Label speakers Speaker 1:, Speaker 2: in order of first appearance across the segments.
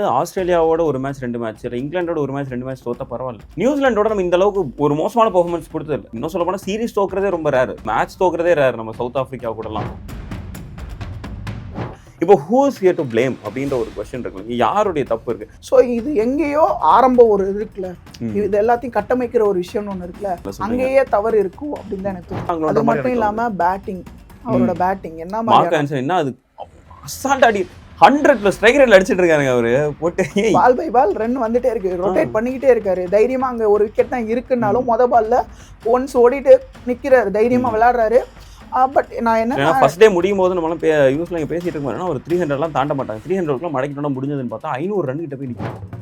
Speaker 1: ஆஸ்திரேலியாவோட ஒரு மேட்ச் ரெண்டு மேட்ச் இல்லை இங்கிலாண்டோட ஒரு மேட்ச் ரெண்டு மேட்ச் தோத்தா பரவாயில்ல. நியூசிலாண்டோட நம்ம இந்த அளவுக்கு ஒரு மோசமான பெர்ஃபார்மன்ஸ் கொடுத்தது இன்னும் சொல்ல போனால் சீரிஸ் தோக்குறதே ரொம்ப ரேர் மேட்ச் தோக்குறதே ரேர் நம்ம சவுத் ஆஃப்ரிக்கா கூடலாம். இப்போ ஹூஸ் ஹியர் டு ப்ளேம் அப்படின்ற ஒரு கொஸ்டின் இருக்கு இங்க யாருடைய தப்பு இருக்கு?
Speaker 2: ஸோ இது எங்கேயோ ஆரம்பம் ஒரு இது இருக்குல்ல. இது எல்லாத்தையும் கட்டமைக்கிற ஒரு விஷயம்னு ஒன்று இருக்குல்ல. அங்கேயே தவறு இருக்கும் அப்படின்னு தான் எனக்கு
Speaker 1: அவங்களோட
Speaker 2: அது மட்டும்
Speaker 1: எனக்கு
Speaker 2: இல்லாம பேட்டிங் அவரோட பேட்டிங் என்ன மாதிரி
Speaker 1: என்ன அது? அசால்ட் அடி ஹண்ட்ரட் ப்ளஸ் ஸ்ட்ரைக் ரேட்ல அடிச்சிட்டு இருக்காருங்க அவரு. போட்டு
Speaker 2: பால் பை பால் ரன் வந்துட்டே இருக்கு. ரொட்டேட் பண்ணிக்கிட்டே இருக்காரு. தைரியமா அங்க ஒரு விக்கெட் தான் இருக்குன்னாலும் மொத பால்ல ஒன்ஸ் ஓடிட்டு நிக்கிறாரு. தைரியமா விளையாடுறாரு. பட் நான் என்ன
Speaker 1: ஃபர்ஸ்ட் டே முடியும் போது நம்மளாம் பே யூஸ்ல இங்கே பேசிட்டு இருக்கோம் ஒரு த்ரீ ஹண்ட்ரட்லாம் தாண்ட மாட்டாங்க. த்ரீ ஹண்ட்ரட்லாம் மடக்கிட்டோம்னா முடிஞ்சதுன்னு பார்த்தா ஐநூறு ரன் கிட்ட போய் நிற்கும்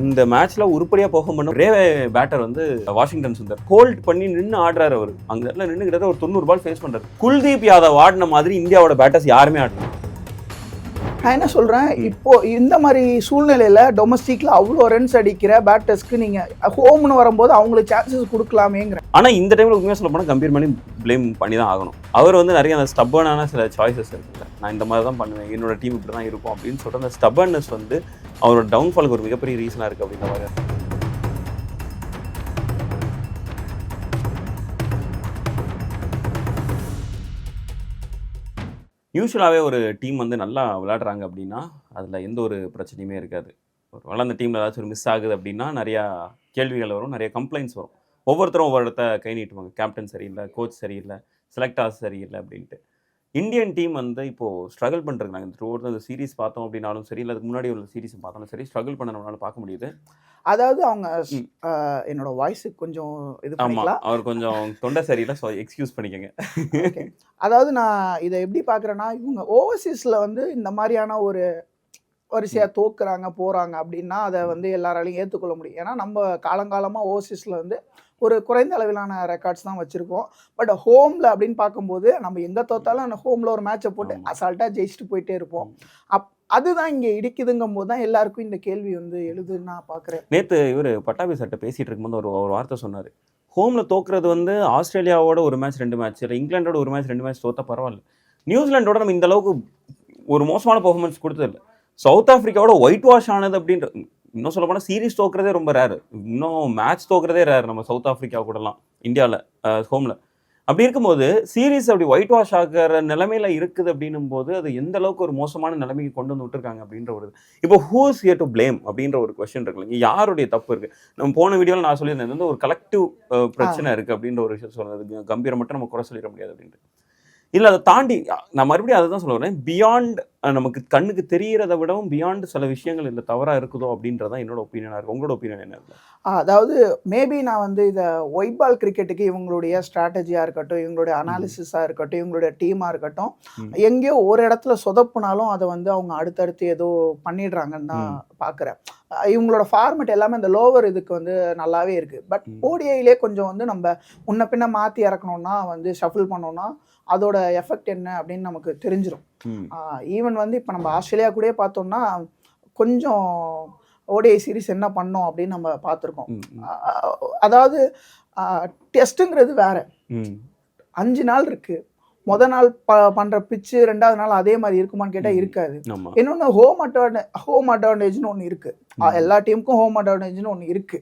Speaker 1: இந்த மேட்ச்ல உருப்படியா போக பண்ண ஒரே பேட்டர் வந்து வாஷிங்டன் சுந்தர். ஹோல்ட் பண்ணி நின்று ஆடுறாரு அவர். அங்க இடத்துல நின்று கிட்ட ஒரு தொண்ணூறு பால் ஃபேஸ் பண்றாரு. குல்தீப் யாதவ் ஆடின மாதிரி இந்தியாவோட பேட்டர்ஸ் யாருமே ஆடல.
Speaker 2: நான் என்ன சொல்றேன்? இப்போ இந்த மாதிரி சூழ்நிலையில டொமஸ்டிக்ல அவ்வளோ ரன்ஸ் அடிக்கிற பேட்டர்ஸ்க்கு நீங்க ஹோம்னு வரும்போது அவங்களுக்கு சான்சஸ் கொடுக்கலாமேங்கிற
Speaker 1: ஆனா இந்த டைம்ல உண்மையா சொல்ல போனா கம்பீர் பண்ணி ப்ளேம் பண்ணி தான் ஆகணும். அவர் வந்து நிறைய அந்த ஸ்டப்பனான சில சாய்ஸஸ் இருக்குல்ல. நான் இந்த மாதிரி தான் பண்ணுவேன் என்னோட டீம் இப்படி தான் இருக்கும் அப்படின்னு சொல்லிட்டு அந்த ஸ்டபன்னஸ் வந்து அவரோட டவுன்ஃபாலுக்கு ஒரு மிகப்பெரிய ரீசனா இருக்கு அப்படின்ற மாதிரி யூஸ்வலாகவே ஒரு டீம் வந்து நல்லா விளையாடுறாங்க அப்படின்னா அதில் எந்த ஒரு பிரச்சனையுமே இருக்காது. ஒரு வேலை அந்த டீமில் ஏதாச்சும் ஒரு மிஸ் ஆகுது அப்படின்னா நிறையா கேள்விகள் வரும் நிறைய கம்ப்ளைண்ட்ஸ் வரும். ஒவ்வொருத்தரும் ஒவ்வொரு இடத்த கை நீட்டுவாங்க. கேப்டன் சரியில்லை கோச் சரியில்லை செலக்டர்ஸ் சரியில்லை அப்படின்ட்டு. இந்தியன் டீம் வந்து இப்போது ஸ்ட்ரகிள் பண்ணிருக்காங்க த்ரூ அந்த சீரிஸ் பார்த்தோம் அப்படின்னாலும் சரி இல்லை அதுக்கு முன்னாடி உள்ள சீரிஸ் பார்த்தாலும் சரி ஸ்ட்ரகிள் பண்ண நம்மளால பார்க்க முடியுது.
Speaker 2: அதாவது அவங்க என்னோட வாய்ஸுக்கு கொஞ்சம் இது
Speaker 1: ஆமாம் அவர் கொஞ்சம் தொண்டை சரியில்லை ஸோ எக்ஸ்கியூஸ் பண்ணிக்கங்க.
Speaker 2: அதாவது நான் இதை எப்படி பார்க்குறேன்னா இவங்க ஓவர்சீஸில் வந்து இந்த மாதிரியான ஒரு வரிசையாக தோக்குறாங்க போகிறாங்க அப்படின்னா அதை வந்து எல்லாராலையும் ஏற்றுக்கொள்ள முடியும். ஏன்னா நம்ம காலங்காலமாக ஓவர்சீஸில் வந்து ஒரு குறைந்த அளவிலான ரெக்கார்ட்ஸ் தான் வச்சுருக்கோம். பட் ஹோமில் அப்படின்னு பார்க்கும்போது நம்ம எங்கே தோத்தாலும் அந்த ஹோமில் ஒரு மேட்சை போட்டு. அசால்ட்டாக ஜெயிச்சுட்டு போயிட்டே இருப்போம். அப் அதுதான் இங்கே இடிக்குதுங்கும் போது தான் எல்லாருக்கும் இந்த கேள்வி வந்து எழுதுன்னு நான் பார்க்குறேன்.
Speaker 1: நேற்று இவர் பட்டாபி சட்டை பேசிகிட்டு இருக்கும்போது ஒரு ஒரு வார்த்தை சொன்னார். ஹோமில் தோக்குறது வந்து ஆஸ்திரேலியாவோட ஒரு மேட்ச் ரெண்டு மேட்ச் இல்லை இங்கிலாண்டோட ஒரு மேட்ச் ரெண்டு மேட்ச் தோத்தா பரவாயில்ல. நியூசிலாண்டோட நம்ம இந்த அளவுக்கு ஒரு மோசமான பெர்ஃபார்மன்ஸ் கொடுத்ததில்ல. சவுத் ஆஃப்ரிக்காவோட ஒயிட் வாஷ் ஆனது அப்படின்ற இன்னும் சொல்ல போனால் சீரிஸ் தோக்குறதே ரொம்ப ரேர் இன்னும் மேட்ச் தோக்குறதே ரேர் நம்ம சவுத் ஆஃப்ரிக்கா கூடலாம் இந்தியாவில் ஹோமில் அப்படி இருக்கும்போது சீரிஸ் அப்படி ஒயிட் வாஷ் ஆகிற நிலைமையில இருக்குது அப்படின்னும் போது அது எந்த அளவுக்கு ஒரு மோசமான நிலைமைக்கு கொண்டு வந்து விட்டுருக்காங்க அப்படின்ற ஒரு இப்போ ஹூஸ் ஹியர் டு ப்ளேம் அப்படின்ற ஒரு கொஸ்டின் இருக்குல்ல இங்க யாருடைய தப்பு இருக்கு? நம்ம போன வீடியோவில் நான் சொல்லியிருந்தேன் வந்து ஒரு கலெக்டிவ் பிரச்சனை இருக்கு அப்படின்ற ஒரு விஷயம் சொல்றது. கம்பீரம் மட்டும் நம்ம குறை சொல்லிட முடியாது அப்படின்ட்டு. இல்லை அதை தாண்டி நான் மறுபடியும் அதை தான் சொல்ல வரேன். பியாண்ட் நமக்கு கண்ணுக்கு தெரியறதை விடவும் பியாண்ட் சில விஷயங்கள் இல்லை தவறா இருக்குதோ அப்படின்றதான் என்னோட ஒப்பீனியனாக இருக்கு. உங்களோட ஒப்பீனியன் என்ன
Speaker 2: அதாவது மேபி நான் வந்து இதை ஒயிட் பால் கிரிக்கெட்டுக்கு இவங்களுடைய ஸ்ட்ராட்டஜியாக இருக்கட்டும் இவங்களுடைய அனாலிசிஸாக இருக்கட்டும் இவங்களுடைய டீமாக இருக்கட்டும். எங்கேயோ ஒரு இடத்துல சொதப்புனாலும் அதை வந்து அவங்க அடுத்தடுத்து ஏதோ பண்ணிடுறாங்கன்னு தான் பார்க்குறேன் இவங்களோட ஃபார்மெட் எல்லாமே இந்த லோவர் இதுக்கு வந்து நல்லாவே இருக்குது பட். ஓடிஐலே கொஞ்சம் வந்து நம்ம முன்ன பின்ன மாற்றி இறக்கணும்னா வந்து ஷஃபிள் பண்ணோம்னா அதோட எஃபெக்ட் என்ன அப்படின்னு நமக்கு தெரிஞ்சிடும். ஈவன் வந்து இப்போ நம்ம ஆஸ்திரேலியா கூடயே பார்த்தோம்னா கொஞ்சம் ஓடிஐ சீரிஸ் என்ன பண்ணோம் அப்படின்னு நம்ம பார்த்துருக்கோம். அதாவது டெஸ்ட்டுங்கிறது வேற. அஞ்சு நாள் இருக்கு. முத நாள் ப பண்ற பிச்சு ரெண்டாவது நாள் அதே மாதிரி இருக்குமான்னு கேட்டால். இருக்காது. இன்னொன்று ஹோம் அட்வான்டே ஹோம் அட்வான்டேஜ்னு ஒன்று இருக்கு. அஹ்
Speaker 1: ம்.
Speaker 2: எல்லா டீமுக்கும் ஹோம் அட்வான்டேஜ்னு ஒன்று இருக்கு.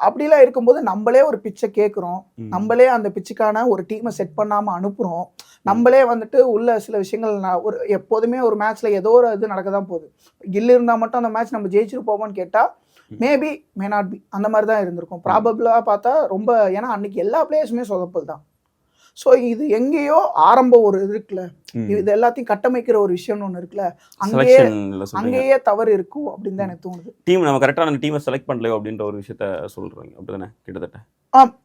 Speaker 2: அப்படிலாம் இருக்கும்போது நம்மளே ஒரு பிச்சை கேட்குறோம். நம்மளே அந்த பிச்சுக்கான ஒரு டீமை செட் பண்ணாமல் அனுப்புகிறோம் நம்மளே வந்துட்டு உள்ள சில விஷயங்கள் நான் ஒரு எப்போதுமே ஒரு மேட்ச்ல ஏதோ ஒரு இது நடக்க தான் போகுது. கில் இருந்தால் மட்டும் அந்த மேட்ச் நம்ம ஜெயிச்சிருப்போமான்னு கேட்டால்
Speaker 1: ம்.
Speaker 2: மேபி மே நாட் பி அந்த மாதிரி தான் இருந்திருக்கும் ப்ராபபிளாக பார்த்தா ரொம்ப ஏன்னா அன்னைக்கு எல்லா பிளேயர்ஸுமே சொதப்பல் தான் ஸோ இது எங்கேயோ ஆரம்பம் ஒரு இருக்குல்ல. இது எல்லாத்தையும் கட்டமைக்கிற ஒரு விஷயம்னு ஒன்று இருக்குல்ல. அங்கேயே அங்கேயே தவறு இருக்கும் அப்படின்னு தான் எனக்கு தோணுது.
Speaker 1: டீம் நம்ம கரெக்டான டீமை செலக்ட் பண்ணலையோ அப்படின்ற ஒரு விஷயத்த சொல்றாங்க. அப்படிதானே? கிட்டத்தட்ட.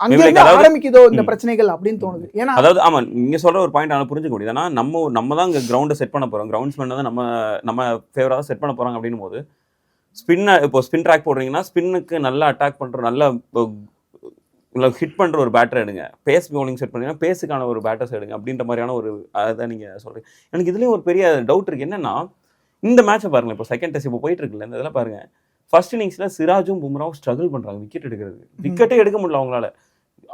Speaker 2: அங்கேருந்து ஆரம்பிக்குதோ இந்த. பிரச்சனைகள் அப்படின்னு தோணுது. ஏன்னா
Speaker 1: அதாவது ஆமா நீங்க சொல்ற ஒரு பாயிண்ட் ஆனால் புரிஞ்சுக்க முடியுது. நம்ம நம்ம தான் இங்க கிரவுண்டை செட் பண்ண போறோம். கிரவுண்ட்ஸ்மேன் தான் நம்ம நம்ம ஃபேவராக செட் பண்ண போறாங்க அப்படின்னும் போது ஸ்பின்னை இப்போ ஸ்பின் ட்ராக் போடுறீங்கன்னா ஸ்பின்னுக்கு நல்லா அட்டாக் பண்ற நல்ல ஹிட் பண்ற ஒரு பேட்டர் எடுங்க. பேஸ் பவுலிங் செட் பண்ணீங்கன்னா பேஸுக்கான ஒரு பேட்டர்ஸ் எடுங்க அப்படின்ற மாதிரியான ஒரு அதான் நீங்க சொல்றீங்க. எனக்கு இதுலயும் ஒரு பெரிய டவுட் இருக்கு. என்னன்னா இந்த மேட்சை பாருங்க இப்போ செகண்ட் டெஸ்ட் இப்போ போயிட்டு இருக்குல்ல இந்த இதெல்லாம் பாருங்க. ஃபர்ஸ்ட் இன்னிங்ஸ்ல சிராஜும் பும்ராவும் ஸ்ட்ரகிள் பண்றாங்க. விக்கெட் எடுக்கிறது. விக்கெட்டே எடுக்க முடியல அவங்களால.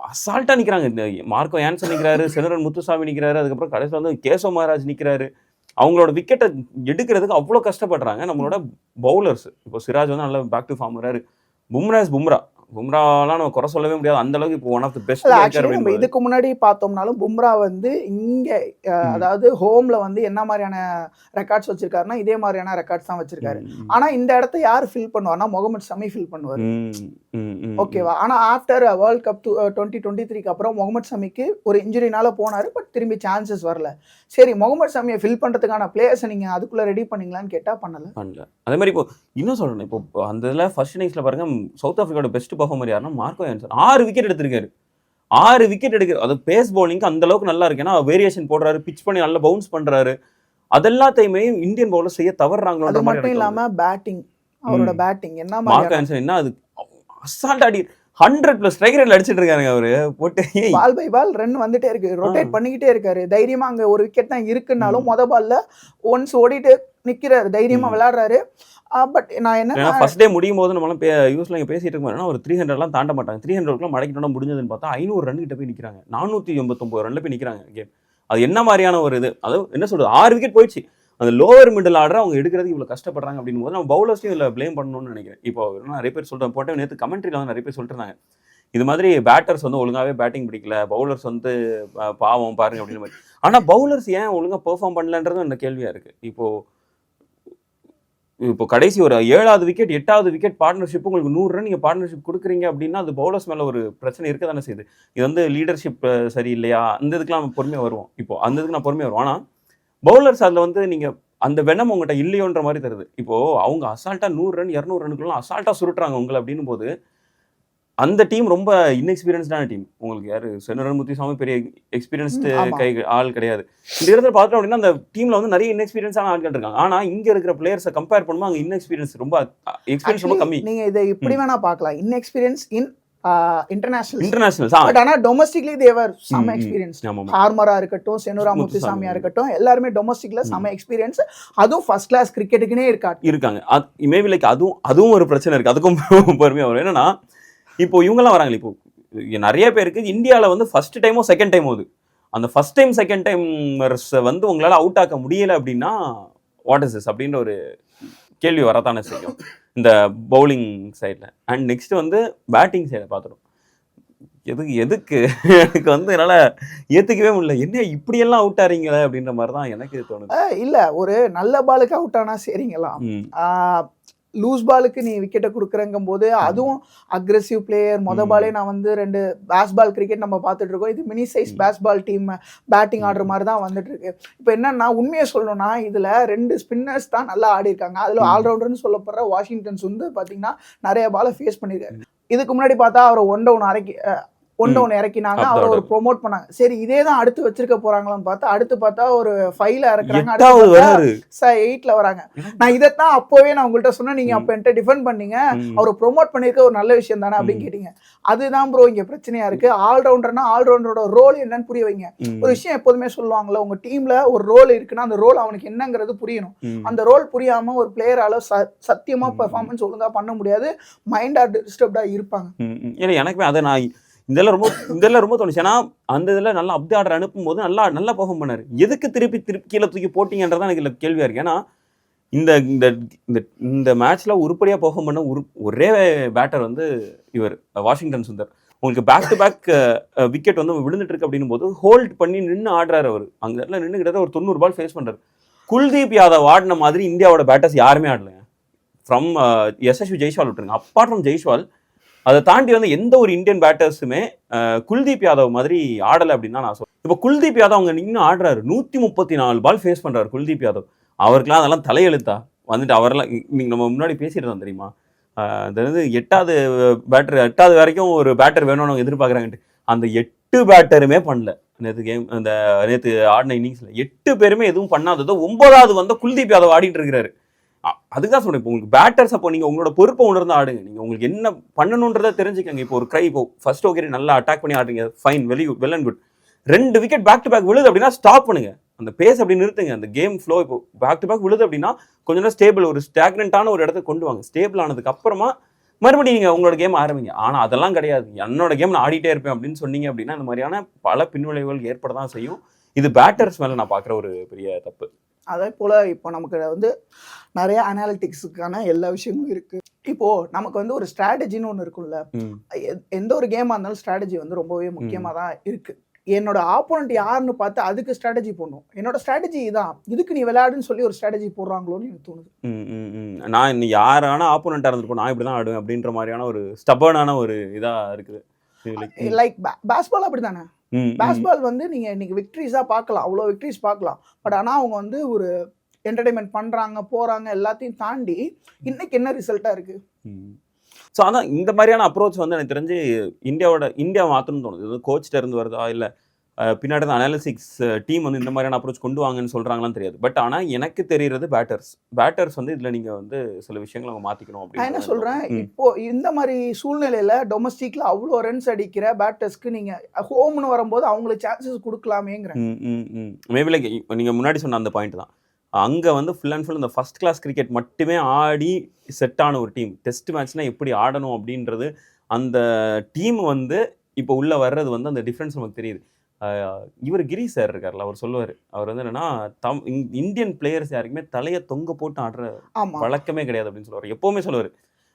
Speaker 1: அசால்ட்டா நிக்கிறாங்க. இந்த மார்க்கோ யான்சன் நிக்கிறாரு செனரன் முத்துசாமி நிக்கிறாரு அதுக்கப்புறம் கடைசியில் வந்து கேசவ மகாராஜ் நிக்கிறாரு. அவங்களோட விக்கெட்டை எடுக்கிறதுக்கு அவ்வளோ கஷ்டப்படுறாங்க நம்மளோட பவுலர்ஸ் இப்போ சிராஜ் வந்து நல்ல பேக் டு ஃபார்ம் வராரு பும்ரா இஸ் பும்ரா. பும்ராலாம் நம்ம குறை சொல்லவே முடியாது. அந்த அளவுக்கு இப்போ one of the best
Speaker 2: actually நம்ம இதுக்கு முன்னாடி பார்த்தோம்னாலும் பும்ரா வந்து இங்க. அதாவது ஹோம்ல வந்து என்ன மாதிரியான ரெக்கார்ட்ஸ் வச்சிருக்காருன்னா இதே மாதிரியான ரெக்கார்ட்ஸ் தான் வச்சிருக்காரு. ஆனா இந்த இடத்த யார் ஃபில் பண்ணுவார்னா முகமது ஷமி ஃபில் பண்ணுவார். ஓகேவா ஆனா after World Cup twenty twenty த்ரீக்கு அப்புறம் முகமது ஷமிக்கு ஒரு இன்ஜுரினால போனாரு பட் திரும்பி சான்சஸ் வரல. சரி முகமது ஷமியை ஃபில் பண்றதுக்கான பிளேயர்ஸை நீங்க அதுக்குள்ள ரெடி பண்ணீங்களான்னு கேட்டா பண்ணல.
Speaker 1: பண்ணல. அதே மாதிரி இப்போ இன்னும் இப்போ இப்போ அந்த இதில் ஃபர்ஸ்ட் இன்னிங்ஸ்ல பாருங்க சவுத் ஆஃப்ரிக்காவோட பெஸ்ட் பர்ஃபார்மர் யாருன்னா மார்க்கோ ஆன்சர் ஆறு விக்கெட் எடுத்திருக்காரு. ஆறு விக்கெட் எடுக்கிற அது பேஸ் பவுலிங்க்கு அந்த அளவுக்கு நல்லா இருக்கு. ஏன்னா வேரியேஷன் போடுறாரு பிச் பண்ணி நல்லா பவுன்ஸ் பண்றாரு. அதெல்லாத்தையுமே இந்தியன் பவுலர் செய்ய தவறுறாங்களோ
Speaker 2: அது மட்டும் இல்லாம பேட்டிங் அவரோட. பேட்டிங் என்ன
Speaker 1: மார்க் ஆன்சர் என்ன அது? அசால்ட் அடி ஹண்ட்ரட் பிளஸ் ஸ்ட்ரைக் ரேட்ல அடிச்சிட்டு இருக்காருங்க அவரு. போட்டு
Speaker 2: பால் பை பால் ரன் வந்துட்டே இருக்கு. ரொட்டேட் பண்ணிக்கிட்டே இருக்காரு. தைரியமா அங்க ஒரு விக்கெட் தான் இருக்குன்னாலும் மொத பால்ல ஒன்ஸ் ஓடிட்டு நிக்கிறாரு. தைரியமா. விளையாடுறாரு. பட் நான் என்ன
Speaker 1: ஃபர்ஸ்ட் டே முடியும் போது நம்மளாம் பே யூஸ்ல இங்கே பேசிட்டு இருக்கோம் ஒரு த்ரீ ஹண்ட்ரட்லாம் தாண்ட மாட்டாங்க. த்ரீ ஹண்ட்ரட்லாம் மடக்கிட்டோம்னா முடிஞ்சதுன்னு பார்த்தா ஐநூறு ரன் கிட்ட போய் நிற்கிறாங்க நானூற்றி எண்பத்தொம்பது ரன்ல போய் நிற்கிறாங்க கேம் அது என்ன மாதிரியான ஒரு இது? அது என்ன சொல்றது? ஆறு விக்கெட் போயிடுச்சு. அந்த லோவர் மிடில் ஆர்டர் அவங்க எடுக்கிறது இவ்வளோ கஷ்டப்படுறாங்க அப்படின்னும் போது நம்ம பவுலர்ஸையும் இதில் ப்ளேம் பண்ணணும்னு நினைக்கிறேன். இப்போ நிறைய பேர் சொல்கிறேன் போட்டேன். நேற்று கமெண்ட்ரியில் வந்து நிறைய பேர் சொல்லிட்டு இது மாதிரி பேட்டர்ஸ் வந்து ஒழுங்காகவே பேட்டிங் பிடிக்கல. பவுலர்ஸ் வந்து பாவம் பாருங்க அப்படின்னு மாதிரி. ஆனால் பவுலர்ஸ் ஏன் ஒழுங்காக பெர்ஃபார்ம் பண்ணலன்றதும் அந்த கேள்வியாக இருக்குது இப்போது இப்போ கடைசி ஒரு ஏழாவது விக்கெட் எட்டாவது விக்கெட் பார்ட்னர்ஷிப் உங்களுக்கு நூறு ரன் நீங்கள் பார்ட்னர்ஷிப் கொடுக்குறீங்க அப்படின்னா அது பவுலர்ஸ் மேலே ஒரு பிரச்சனை இருக்க தானே செய்யுது. இது வந்து லீடர்ஷிப் சரியில்லையா? அந்த இதுக்கெல்லாம் நம்ம பொறுமையாக வருவோம். இப்போ அந்த இதுக்கு நான் பொறுமையாக வருவோம். ஆனால் பவுலர்ஸ் அதில் வந்து நீங்கள் அந்த வெனம் உங்கள்கிட்ட இல்லையோன்ற மாதிரி தருது. இப்போது அவங்க அசால்ட்டாக நூறு ரன் இரநூறு ரனுக்குலாம் அசால்ட்டாக சுருட்டுறாங்க உங்களை அப்படின்னும் போது அந்த டீம் ரொம்ப இன்எக்ஸ்பீரியன்ஸ்டான டீம். உங்களுக்கு யாரு? சென்னரன் முத்துசாமி பெரிய எக்ஸ்பீரியன்ஸ்டு. கை ஆள் கிடையாது. இந்த இடத்துல பார்த்தோம் அப்படின்னா அந்த டீம்ல வந்து நிறைய இன்எக்ஸ்பீரியன்ஸான ஆட்கள் இருக்காங்க. ஆனா இங்க இருக்கிற பிளேயர்ஸை கம்பேர் பண்ணும்போது அங்க இன்எக்ஸ்பீரியன்ஸ் ரொம்ப எக்ஸ்பீரியன்ஸ் ரொம்ப கம்மி.
Speaker 2: நீங்க இதை இப்படி வேணா பார்க்கலாம். Inexperience in international
Speaker 1: international
Speaker 2: but ஆனா டொமஸ்டிக்லி தேவர் செம. எக்ஸ்பீரியன்ஸ் ஹார்மரா இருக்கட்டும் செனுரா
Speaker 1: முத்துசாமி.
Speaker 2: முத்துசாமியா இருக்கட்டும் எல்லாருமே டொமஸ்டிக்ல செம எக்ஸ்பீரியன்ஸ் அதுவும் ஃபர்ஸ்ட் கிளாஸ் கிரிக்கெட்டுக்குனே இருக்காது.
Speaker 1: இருக்காங்க. மேபி லைக் அதுவும் அதுவும் ஒரு பிரச்சனை இருக்கு. அதுக்கும் பொறுமையா வரும். என்னன்னா இப்போ இவங்கெல்லாம் வராங்களே இப்போ நிறைய பேருக்கு இந்தியாவில் வந்து ஃபர்ஸ்ட் டைமோ செகண்ட் டைமோ அது. அந்த ஃபர்ஸ்ட் டைம் செகண்ட் டைம் வந்து உங்களால் அவுட் ஆக்க முடியல அப்படின்னா வாட் இஸ் திஸ் அப்படின்ற ஒரு கேள்வி வரத்தானே செய்யும். இந்த பவுலிங் சைடில் அண்ட் நெக்ஸ்ட் வந்து பேட்டிங் சைடை பார்த்துடும் எதுக்கு எதுக்கு? எனக்கு வந்து என்னால் ஏற்றுக்கவே முடியல. என்ன இப்படியெல்லாம் அவுட் ஆறீங்களே அப்படின்ற மாதிரி தான் எனக்கு தோணுது.
Speaker 2: இல்ல ஒரு நல்ல பாலுக்கு அவுட் ஆனா சரிங்களாம். லூஸ் பாலுக்கு நீ விக்கெட்டை கொடுக்குறங்கும் போது அதுவும் அக்ரெசிவ் பிளேயர் மொத. பாலே நான் வந்து ரெண்டு பேஸ் பால் கிரிக்கெட் நம்ம பார்த்துட்டு இருக்கோம் இது மினி சைஸ்
Speaker 1: ம்.
Speaker 2: Baseball team batting. ஆடுற மாதிரி தான் வந்துட்டு இருக்கு இப்போ என்னன்னா உண்மையை சொல்லணும்னா இதுல ரெண்டு ஸ்பின்னர்ஸ் தான் நல்லா ஆடி இருக்காங்க அதுல. ஆல்ரவுண்டர்னு சொல்லப்படுற வாஷிங்டன்ஸ் வந்து பாத்தீங்கன்னா நிறைய பாலை ஃபேஸ் பண்ணிருக்காரு இதுக்கு முன்னாடி பார்த்தா அவர் ஒன் டவுன் இறக்கி ஒன்
Speaker 1: ம்.
Speaker 2: டவுன் இறக்கினாங்க அவரை ஒரு. ப்ரோமோட் பண்ணாங்க சரி இதே தான் அடுத்து வச்சிருக்க போறாங்களான்னு பார்த்தா அடுத்து பார்த்தா ஒரு ஃபைவ்ல இறக்குறாங்க அடுத்து சார் எயிட்ல வராங்க நான் இதைத்தான் அப்போவே நான் உங்கள்கிட்ட சொன்னேன் நீங்க. அப்ப என்கிட்ட டிஃபெண்ட் பண்ணீங்க. அவர் ப்ரோமோட் பண்ணிருக்க ஒரு நல்ல விஷயம் தானே அப்படின்னு. கேட்டீங்க அதுதான் ப்ரோ இங்க பிரச்சனையா இருக்கு ஆல்ரவுண்டர்னா ஆல்ரவுண்டரோட ரோல் என்னன்னு புரிய வைங்க. ஒரு விஷயம் எப்போதுமே சொல்லுவாங்கல்ல உங்க டீம்ல ஒரு ரோல் இருக்குன்னா அந்த ரோல் அவனுக்கு என்னங்கிறது புரியணும். அந்த ரோல் புரியாம ஒரு பிளேயரால சத்தியமா. பெர்ஃபார்மன்ஸ் ஒழுங்கா பண்ண முடியாது மைண்ட் ஆர் டிஸ்டர்ப்டா இருப்பாங்க
Speaker 1: எனக்குமே அதை நான் இதெல்லாம் ரொம்ப இதெல்லாம் ரொம்ப தோணுச்சு. ஏன்னா அந்த இதில் நல்லா அப்டே ஆர்டர் அனுப்பும் போது நல்லா நல்லா பர்ஃபார்ம் பண்ணார். எதுக்கு திருப்பி திருப்பி கீழே தூக்கி போட்டிங்கன்றதான் எனக்கு இல்லை கேள்வியாக இருக்கு. ஏன்னா இந்த இந்த இந்த இந்த மேட்ச்ல உருப்படியாக பெர்ஃபார்ம் பண்ண ஒரு ஒரே பேட்டர் வந்து இவர் வாஷிங்டன் சுந்தர். உங்களுக்கு பேக் டு பேக் விக்கெட் வந்து விழுந்துட்டு இருக்கு அப்படின்னும் போது ஹோல்ட் பண்ணி நின்று ஆடுறாரு அவர். அங்கே இடத்துல நின்று கிட்ட ஒரு தொண்ணூறு பால் ஃபேஸ் பண்ணுறாரு குல்தீப் யாதவ் ஆடின மாதிரி இந்தியாவோட பேட்டர்ஸ் யாருமே ஆடலைங்க. ஃப்ரம் எஸ்எஸ்வி ஜெய்ஸ்வால் விட்டுருங்க. அப்பார்ட் ஃப்ரம் ஜெய்ஸ்வால் அதை தாண்டி வந்து எந்த ஒரு இந்தியன் பேட்டர்ஸுமே குல்தீப் யாதவ் மாதிரி ஆடலை அப்படின்னு தான் நான் சொல்றேன். இப்போ குல்தீப் யாதவ் அவங்க நின்று ஆடுறாரு. நூற்றி முப்பத்தி நாலு பால் ஃபேஸ் பண்ணுறாரு குல்தீப் யாதவ். அவருக்கெல்லாம் அதெல்லாம் தலையெழுத்தா? வந்துட்டு அவரெல்லாம் நீங்கள் நம்ம முன்னாடி பேசிட்டு தெரியுமா? அதாவது எட்டாவது பேட்டர் எட்டாவது வரைக்கும் ஒரு பேட்டர் வேணும்னு அவங்க எதிர்பார்க்குறாங்கன்ட்டு. அந்த எட்டு பேட்டருமே பண்ணல. நேற்று கேம் அந்த நேற்று ஆடின இன்னிங்ஸில் எட்டு பேருமே எதுவும் பண்ணாததோ ஒன்பதாவது வந்த குல்தீப் யாதவ் ஆடிட்டு இருக்கிறாரு. அதுதான் சொல்றேன். இப்போ உங்களுக்கு பேட்டர்ஸ் அப்போ நீங்க உங்களோட பொறுப்பை உணர்ந்து ஆடுங்க. நீங்க உங்களுக்கு என்ன பண்ணணுன்றதை தெரிஞ்சுக்கங்க. இப்போ ஒரு க்ரை இப்போ ஃபர்ஸ்ட் ஓகே நல்லா அட்டாக் பண்ணி ஆடுறீங்க. Fine very well and good ரெண்டு விக்கெட் பேக் டு பேக் விழுது அப்படின்னா ஸ்டாப் பண்ணுங்க. அந்த பேஸ் அப்படி நிறுத்துங்க. அந்த கேம் ஃப்ளோ இப்போ பேக் டு பேக் விழுது அப்படின்னா கொஞ்ச நேரம் ஸ்டேபிள் ஒரு ஸ்டாக்னண்டான ஒரு இடத்துக்கு கொண்டு வாங்க. ஸ்டேபிள் ஆனதுக்கு அப்புறமா மறுபடியும் நீங்கள் உங்களோட கேம் ஆரம்பிங்க. ஆனால் அதெல்லாம் கிடையாது. என்னோட கேம் நான் ஆடிட்டே இருப்பேன் அப்படின்னு சொன்னீங்க அப்படின்னா இந்த மாதிரியான பல பின்விளைவுகள் ஏற்பட தான் செய்யும். இது பேட்டர்ஸ் மேலே நான் பார்க்குற ஒரு பெரிய தப்பு.
Speaker 2: அதே போல் இப்போ நமக்கு வந்து நிறைய அனாலிட்டிக்ஸுக்கான எல்லா விஷயங்களும் இருக்குது இப்போது நமக்கு வந்து ஒரு ஸ்ட்ராட்டஜின்னு ஒன்று இருக்கும்ல. எந்த ஒரு கேமாக இருந்தாலும் ஸ்ட்ராட்டஜி வந்து ரொம்பவே முக்கியமாக தான் இருக்குது என்னோட ஆப்போனண்ட் யாருன்னு பார்த்து அதுக்கு ஸ்ட்ராட்டஜி போடணும். என்னோட ஸ்ட்ராட்டஜி இதான். இதுக்கு நீ விளையாடுன்னு சொல்லி ஒரு ஸ்ட்ராட்டஜி போடுறாங்களோன்னு எனக்கு தோணுது.
Speaker 1: நான் இன்னும் யாரான ஆப்போனண்ட்டாக இருந்திருப்போம் நான் இப்படி தான் ஆடுவேன் அப்படின்ற மாதிரியான ஒரு ஸ்டபர்னான ஒரு இதாக இருக்குது.
Speaker 2: லைக் பேஸ்பால் அப்படி தானே. பேஸ்பால் வந்து நீங்கள் இன்னைக்கு விக்ட்ரிஸாக பார்க்கலாம். அவ்வளோ விக்ட்ரிஸ் பார்க்கலாம். பட் ஆனால் அவங்க வந்து ஒரு என்டர்டைன்மெண்ட் பண்ணுறாங்க போகிறாங்க எல்லாத்தையும் தாண்டி இன்னைக்கு என்ன ரிசல்ட்டாக இருக்குது
Speaker 1: ஸோ அதான் இந்த மாதிரியான அப்ரோச் வந்து எனக்கு தெரிஞ்சு இந்தியாவோட இந்தியா மாற்றணும்னு தோணுது. இது கோச்சிட்ட இருந்து வருதா? இல்லை பின்னாடி தான் அனாலிசிக்ஸ் டீம் வந்து இந்த மாதிரியான அப்ரோச் கொண்டு வாங்கன்னு சொல்கிறாங்களான்னு தெரியாது. பட் ஆனால் எனக்கு தெரிகிறது பேட்டர்ஸ் பேட்டர்ஸ் வந்து இதில் நீங்கள் வந்து சில விஷயங்களை அவங்க மாற்றிக்கணும்
Speaker 2: நான் என்ன
Speaker 1: அப்படின்னு
Speaker 2: சொல்கிறேன். இப்போ இந்த மாதிரி சூழ்நிலையில் டொமஸ்டிக்கில் அவ்வளோ ரன்ஸ் அடிக்கிற பேட்டர்ஸ்க்கு நீங்கள் ஹோம்னு வரும்போது அவங்களுக்கு சான்சஸ்
Speaker 1: ம் மேபி லைக் நீங்கள் முன்னாடி சொன்ன அந்த பாயிண்ட் தான். அங்கே வந்து ஃபுல் அண்ட் ஃபுல் இந்த ஃபஸ்ட் கிளாஸ் கிரிக்கெட் மட்டுமே ஆடி செட் ஆன ஒரு டீம் டெஸ்ட் மேட்ச்னா எப்படி ஆடணும் அப்படின்றது அந்த டீம் வந்து இப்போ உள்ளே வர்றது வந்து அந்த டிஃப்ரென்ஸ் நமக்கு தெரியுது. இவர் கிரி சார் இருக்கார்ல அவர் சொல்லுவார். அவர் வந்து என்னன்னா தம் இந்- இந்தியன் பிளேயர்ஸ் யாருக்குமே தலையை தொங்க போட்டு ஆடுற வழக்கமே கிடையாது அப்படின்னு சொல்லுவார். எப்போவுமே சொல்லுவார்.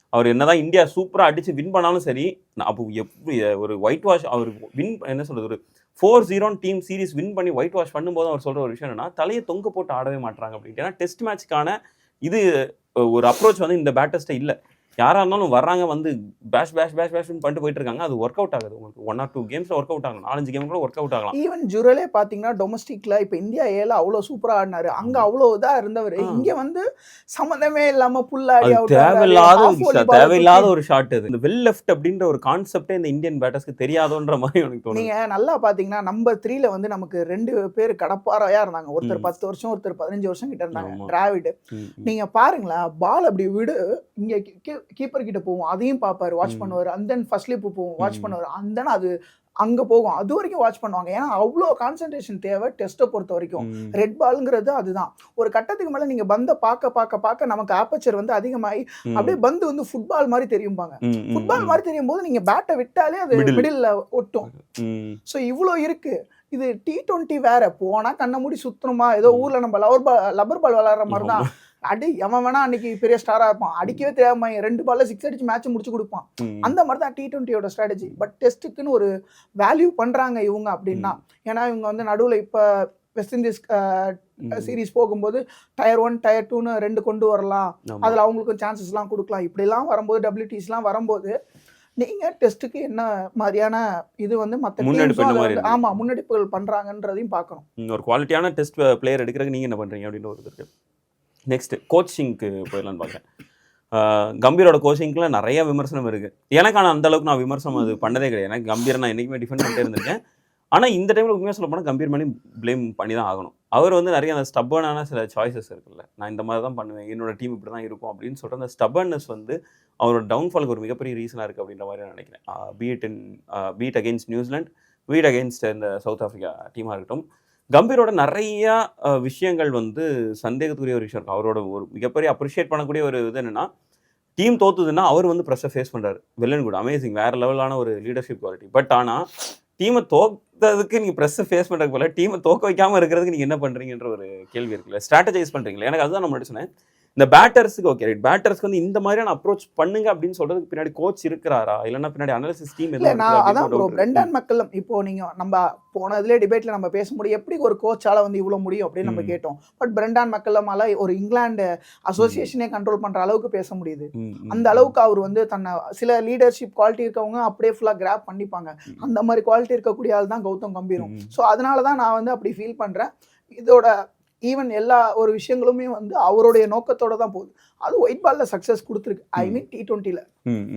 Speaker 1: அவர் என்னதான் இந்தியா சூப்பராக அடிச்சு வின் பண்ணாலும் சரி நான் அப்போ எப்படி ஒரு ஒயிட் வாஷ் அவர் வின் என்ன சொல்றது ஒரு ஃபோர் ஜீரோன்னு டீம் சீரிஸ் வின் பண்ணி ஒயிட் வாஷ் பண்ணும்போது அவர் சொல்ற ஒரு விஷயம் என்னன்னா தலையை தொங்க போட்டு ஆடவே மாட்டாங்க அப்படின்ட்டு. ஏன்னா டெஸ்ட் மேட்ச்க்கான இது ஒரு அப்ரோச் வந்து இந்த பேட்டர்ஸ்ட்ட இல்லை. யாராக இருந்தாலும் வர்றாங்க வந்து பேஷ் பேஷ் பேஷ் பேஷ்னு பண்ணிட்டு போயிட்டு இருக்காங்க அது ஒர்க் அவுட் ஆகுது உங்களுக்கு. ஒன் ஆர் டூ கேம்ஸில் ஒர்க் அவுட் ஆகலாம். நாலஞ்சு கேம் கூட ஒர்க் அவுட் ஆகலாம்.
Speaker 2: ஈவன் ஜுரலே பார்த்தீங்கன்னா டொமஸ்டிக்ல இப்போ இந்தியா ஏல அவ்வளோ சூப்பராக ஆடினாரு. அங்கே அவ்வளோ இதாக இருந்தவர். இங்கே வந்து சம்மந்தமே இல்லாமல் புல்லாடி
Speaker 1: தேவையில்லாத தேவையில்லாத ஒரு ஷாட் இது. இந்த வெல் லெஃப்ட் அப்படின்ற ஒரு கான்செப்டே இந்த இந்தியன் பேட்டர்ஸ்க்கு தெரியாதோன்ற மாதிரி எனக்கு தோணுது.
Speaker 2: நீங்க நல்லா பாத்தீங்கன்னா நம்பர் த்ரீல வந்து நமக்கு ரெண்டு பேர் கடப்பாறையா இருந்தாங்க. ஒருத்தர். பத்து வருஷம் ஒருத்தர் பதினஞ்சு வருஷம் கிட்ட இருந்தாங்க. டிராவிட்
Speaker 1: ம், ம்.
Speaker 2: நீங்க பாருங்களேன் பால் அப்படி விடு. இங்க கீப்பர் கிட்ட போவோம் அதையும் பார்ப்பாரு வாட்ச். பண்ணுவாரு அந்த ஃபர்ஸ்ட் ஸ்லிப் போவோம் வாட்ச். பண்ணுவாரு அந்த அது அங்க போகும் அது வரைக்கும் வாட்ச் பண்ணுவாங்க ஏன்னா அவ்வளோ கான்சென்ட்ரேஷன் தேவை டெஸ்ட்டை பொறுத்த வரைக்கும். ரெட் பால்ங்கிறது அதுதான் ஒரு கட்டத்துக்கு மேல நீங்க பந்த பார்க்க பார்க்க பார்க்க நமக்கு ஆப்பச்சர் வந்து அதிகமாகி. அப்படியே பந்து வந்து ஃபுட்பால் மாதிரி தெரியும்பாங்க ஃபுட்பால். மாதிரி தெரியும் போது நீங்க பேட்டை விட்டாலே அது. மிடில் ஒட்டும். ஸோ இவ்வளோ இருக்கு இது டி டுவெண்ட்டி வேற போனா கண்ணை மூடி சுத்தணுமா ஏதோ. ஊர்ல நம்ம லவர் பால் லப்பர் பால் விளாடுற மாதிரி தான். அடி எவன் வேணா அன்னைக்கு பெரிய ஸ்டாரா இருப்பான் அடிக்கவே தெரியாம ரெண்டு பால்ல சிக்ஸ் அடிச்சு மேட்ச் முடிச்சு கொடுப்பான். அந்த மாதிரி தான் டி டுவெண்ட்டியோட ஸ்ட்ராட்டஜி பட் டெஸ்ட்டுக்குன்னு ஒரு வேல்யூ பண்றாங்க இவங்க அப்படின்னா ஏன்னா இவங்க வந்து நடுவுல இப்ப வெஸ்ட் இண்டீஸ். சீரிஸ் போகும்போது டயர் ஒன் டயர் டூன்னு ரெண்டு கொண்டு வரலாம். அதில் அவங்களுக்கு சான்சஸ்லாம் கொடுக்கலாம் இப்படிலாம் வரும்போது டபிள்யூடிஸ்லாம் வரும்போது நீங்க டெஸ்ட்டுக்கு என்ன மாதிரியான இது வந்து மற்ற
Speaker 1: முன்னெடுப்பு என்ன மாதிரி இருக்கு?
Speaker 2: ஆமா முன்னெடுப்புகள் பண்றாங்கன்றதையும் பார்க்கணும்.
Speaker 1: ஒரு குவாலிட்டியான டெஸ்ட் பிளேயர் எடுக்கிறதுக்கு நீங்கள் என்ன பண்ணுறீங்க அப்படின்னு ஒரு இருக்கு. நெக்ஸ்ட் கோச்சிங்க்கு போயிடலான்னு பார்க்குறேன். கம்பீரோட கோச்சிங்க்குலாம் நிறைய விமர்சனம் இருக்குது எனக்கான அந்த அளவுக்கு நான் விமர்சனம் அது பண்ணதே கிடையாது. எனக்கு கம்பீர் நான் என்றைக்குமே டிஃபெண்ட் பண்ணிட்டே இருந்திருக்கேன். ஆனால் இந்த டைமில் உண்மையாக சொல்ல போனால் கம்பீர் மேலே ப்ளேம் பண்ணி தான் ஆகணும். அவர் வந்து நிறைய அந்த ஸ்டப்பர்னான சில சாய்ஸஸ் இருக்குல்ல. நான் இந்த மாதிரி தான் பண்ணுவேன் என்னோட டீம் இப்படி தான் இருக்கும் அப்படின்னு சொல்கிற அந்த ஸ்டபர்னஸ் வந்து அவரோட டவுன்ஃபாலுக்கு ஒரு மிகப்பெரிய ரீசனாக இருக்குது அப்படின்ற மாதிரி நான் நினைக்கிறேன். Beat in beat against New Zealand beat against இந்த சவுத் ஆஃப்ரிக்கா டீமாக இருக்கட்டும். கம்பீரோட நிறைய விஷயங்கள் வந்து சந்தேகத்துக்குரிய ஒரு விஷயம் இருக்கும் அவரோட ஒரு மிகப்பெரிய அப்ரிஷியேட் பண்ணக்கூடிய ஒரு இது என்னென்னா டீம் தோத்துதுன்னா அவர் வந்து ப்ரெஷர் ஃபேஸ் பண்ணுறாரு வெல்லன் குட் அமேசிங் வேற லெவலான ஒரு லீடர்ஷிப் குவாலிட்டி பட் ஆனால் டீமை தோத்ததுக்கு நீங்கள் ப்ரெஸ்ஸை ஃபேஸ் பண்ணுறதுக்கு போல டீமை தோக்க வைக்காம இருக்கிறதுக்கு நீங்கள் என்ன பண்ணுறீங்கன்ற ஒரு கேள்வி இருக்குல்ல? ஸ்ட்ராட்டஜைஸ் பண்ணுறீங்களா எனக்கு அதுதான் நான் சொன்னேன். இந்த பேட்டர்ஸுக்கு ஓகே ரைட் பேட்டர்ஸ்க்கு வந்து இந்த மாதிரியான அப்ரோச் பண்ணுங்க அப்படின்னு சொல்றதுக்கு பின்னாடி கோச் இருக்கிறாரா? இல்லைன்னா பின்னாடி அனாலிசிஸ் டீம்
Speaker 2: இல்ல நான் அதான் ப்ரோ பிரெண்டான் மக்கள் இப்போ நீங்க நம்ம போனதுலேயே டிபேட்ல நம்ம பேச முடியும் எப்படி ஒரு கோச்சால வந்து இவ்வளவு முடியும் அப்படின்னு நம்ம. கேட்டோம். பட் பிரெண்டான் மக்களமால ஒரு இங்கிலாந்து அசோசியேஷனே கண்ட்ரோல் பண்ற அளவுக்கு பேச முடியுது. அந்த அளவுக்கு அவர் வந்து தன்னை சில லீடர்ஷிப் குவாலிட்டி இருக்கவங்க அப்படியே ஃபுல்லா கிராப் பண்ணிப்பாங்க. அந்த மாதிரி குவாலிட்டி இருக்கக்கூடிய ஆள் தான் கௌதம் கம்பீரும். ஸோ அதனால தான் நான் வந்து அப்படி ஃபீல் பண்றேன். இதோட ஈவன் எல்லா ஒரு விஷயங்களுமே வந்து அவருடைய நோக்கத்தோட தான் போகுது. அது ஒயிட் பால்ல சக்ஸஸ் கொடுத்துருக்கு. ஐ மீன் டி டுவெண்ட்டில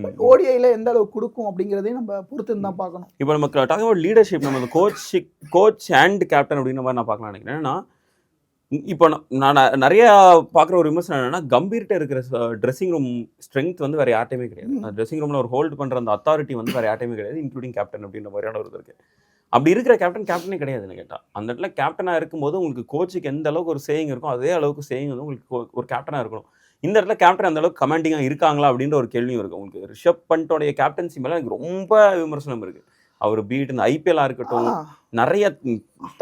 Speaker 2: பட் ஓடிஐல எந்த அளவுக்கு கொடுக்கும் அப்படிங்கிறதையும் நம்ம பொறுத்து தான் பார்க்கணும்.
Speaker 1: இப்போ நம்ம டாக்கிங் அபவுட் லீடர்ஷிப் நம்ம கோச் கோச் அண்ட் கேப்டன் அப்படின்ற மாதிரி நான் பார்க்கலாம் நினைக்கிறேன். ஏன்னா இப்போ நான் நிறைய பார்க்குற ஒரு விமர்சனம் என்னன்னா கம்பீர்கிட்ட இருக்கிற ட்ரெஸ்ஸிங் ரூம் ஸ்ட்ரென்த் வந்து வேற யார்ட்டையுமே கிடையாது. ட்ரெஸ்ஸிங் ரூமில் ஒரு ஹோல்ட் பண்ணுற அந்த அத்தாரிட்டி வந்து வேற யார்ட்டையுமே கிடையாது இன்க்ளூடிங் கேப்டன் அப்படின்ற மாதிரியான ஒரு இது இருக்கு அப்படி இருக்கிற கேப்டன் கேப்டனே கிடையாதுன்னு கேட்டால் அந்த இடத்துல கேப்டனாக இருக்கும்போது உங்களுக்கு கோச்சுக்கு எந்த அளவுக்கு ஒரு சேயிங் இருக்கும் அதே அளவுக்கு சேயிங் வந்து உங்களுக்கு ஒரு கேப்டனாக இருக்கணும். இந்த இடத்துல கேப்டன் அந்த அளவுக்கு கமாண்டிங்காக இருக்காங்களா அப்படின்ற ஒரு கேள்வியும் இருக்கு. உங்களுக்கு ரிஷப் பண்டோடைய கேப்டன்சி மேலே எனக்கு ரொம்ப விமர்சனம் இருக்கு. அவர் பீட் இந்த ஐபிஎல்லா இருக்கட்டும் நிறைய